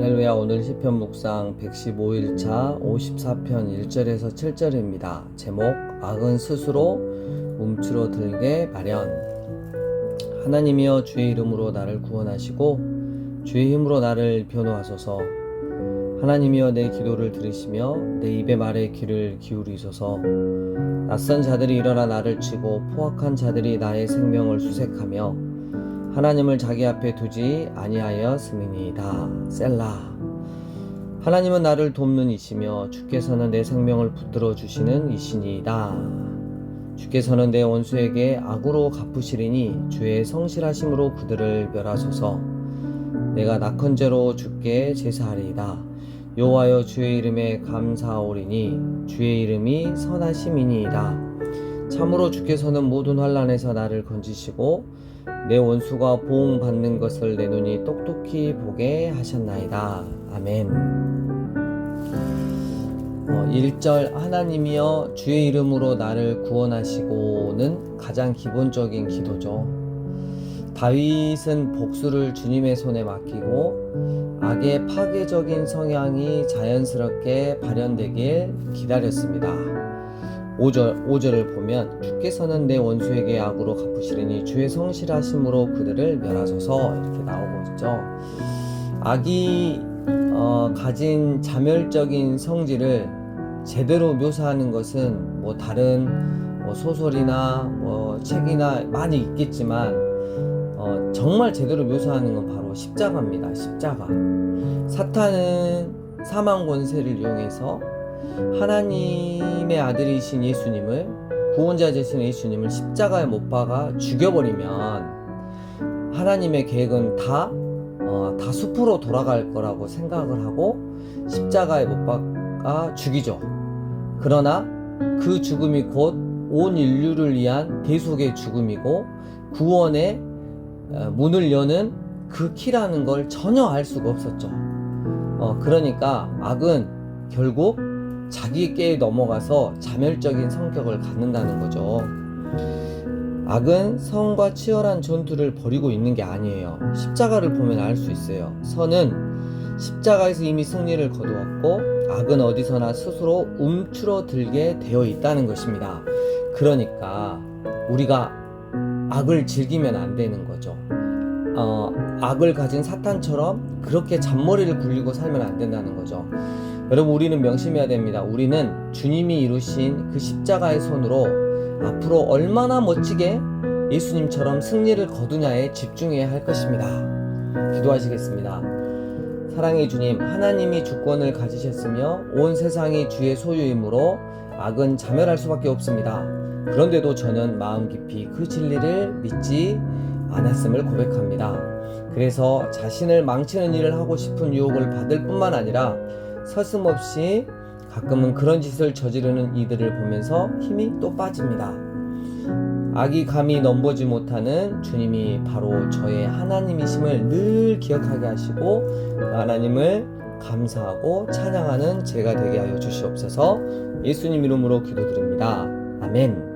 할렐루야 오늘 시편 묵상 115일차 54편 1절에서 7절입니다. 제목 악은 스스로 움츠러 들게 마련. 하나님이여 주의 이름으로 나를 구원하시고 주의 힘으로 나를 변호하소서. 하나님이여 내 기도를 들으시며 내 입의 말에 귀를 기울이소서. 낯선 자들이 일어나 나를 치고 포악한 자들이 나의 생명을 수색하며 하나님을 자기 앞에 두지 아니하였음이니이다. 셀라. 하나님은 나를 돕는 이시며 주께서는 내 생명을 붙들어 주시는 이시니이다. 주께서는 내 원수에게 악으로 갚으시리니 주의 성실하심으로 그들을 멸하소서. 내가 낙헌제로 주께 제사하리이다. 여호와여 주의 이름에 감사하오리니 주의 이름이 선하심이니이다. 참으로 주께서는 모든 환란에서 나를 건지시고 내 원수가 보응받는 것을 내 눈이 똑똑히 보게 하셨나이다. 아멘. 어, 1절 하나님이여 주의 이름으로 나를 구원하시고는 가장 기본적인 기도죠. 다윗은 복수를 주님의 손에 맡기고 악의 파괴적인 성향이 자연스럽게 발현되길 기다렸습니다. 5절, 5절을 보면 주께서는 내 원수에게 악으로 갚으시리니 주의 성실하심으로 그들을 멸하소서 이렇게 나오고 있죠. 악이 어, 가진 자멸적인 성질을 제대로 묘사하는 것은 뭐 다른 뭐 소설이나 뭐 책이나 많이 있겠지만 어, 정말 제대로 묘사하는 건 바로 십자가입니다. 십자가. 사탄은 사망 권세를 이용해서 하나님의 아들이신 예수님을 구원자 되신 예수님을 십자가에 못 박아 죽여버리면 하나님의 계획은 다, 어, 다 숲으로 돌아갈 거라고 생각을 하고 십자가에 못 박아 죽이죠. 그러나 그 죽음이 곧 온 인류를 위한 대속의 죽음이고 구원의 어, 문을 여는 그 키라는 걸 전혀 알 수가 없었죠. 어, 그러니까 악은 결국 자기에게 넘어가서 자멸적인 성격을 갖는다는 거죠. 악은 선과 치열한 전투를 벌이고 있는 게 아니에요. 십자가를 보면 알 수 있어요. 선은 십자가에서 이미 승리를 거두었고, 악은 어디서나 스스로 움츠러들게 되어 있다는 것입니다. 그러니까 우리가 악을 즐기면 안 되는 거죠. 어, 악을 가진 사탄처럼 그렇게 잔머리를 굴리고 살면 안 된다는 거죠. 여러분 우리는 명심해야 됩니다. 우리는 주님이 이루신 그 십자가의 손으로 앞으로 얼마나 멋지게 예수님처럼 승리를 거두냐에 집중해야 할 것입니다. 기도하시겠습니다. 사랑의 주님, 하나님이 주권을 가지셨으며 온 세상이 주의 소유이므로 악은 자멸할 수밖에 없습니다. 그런데도 저는 마음 깊이 그 진리를 믿지 않았음을 고백합니다. 그래서 자신을 망치는 일을 하고 싶은 유혹을 받을 뿐만 아니라 서슴없이 가끔은 그런 짓을 저지르는 이들을 보면서 힘이 또 빠집니다. 악이 감히 넘보지 못하는 주님이 바로 저의 하나님이심을 늘 기억하게 하시고 하나님을 감사하고 찬양하는 제가 되게 하여 주시옵소서 예수님 이름으로 기도드립니다. 아멘.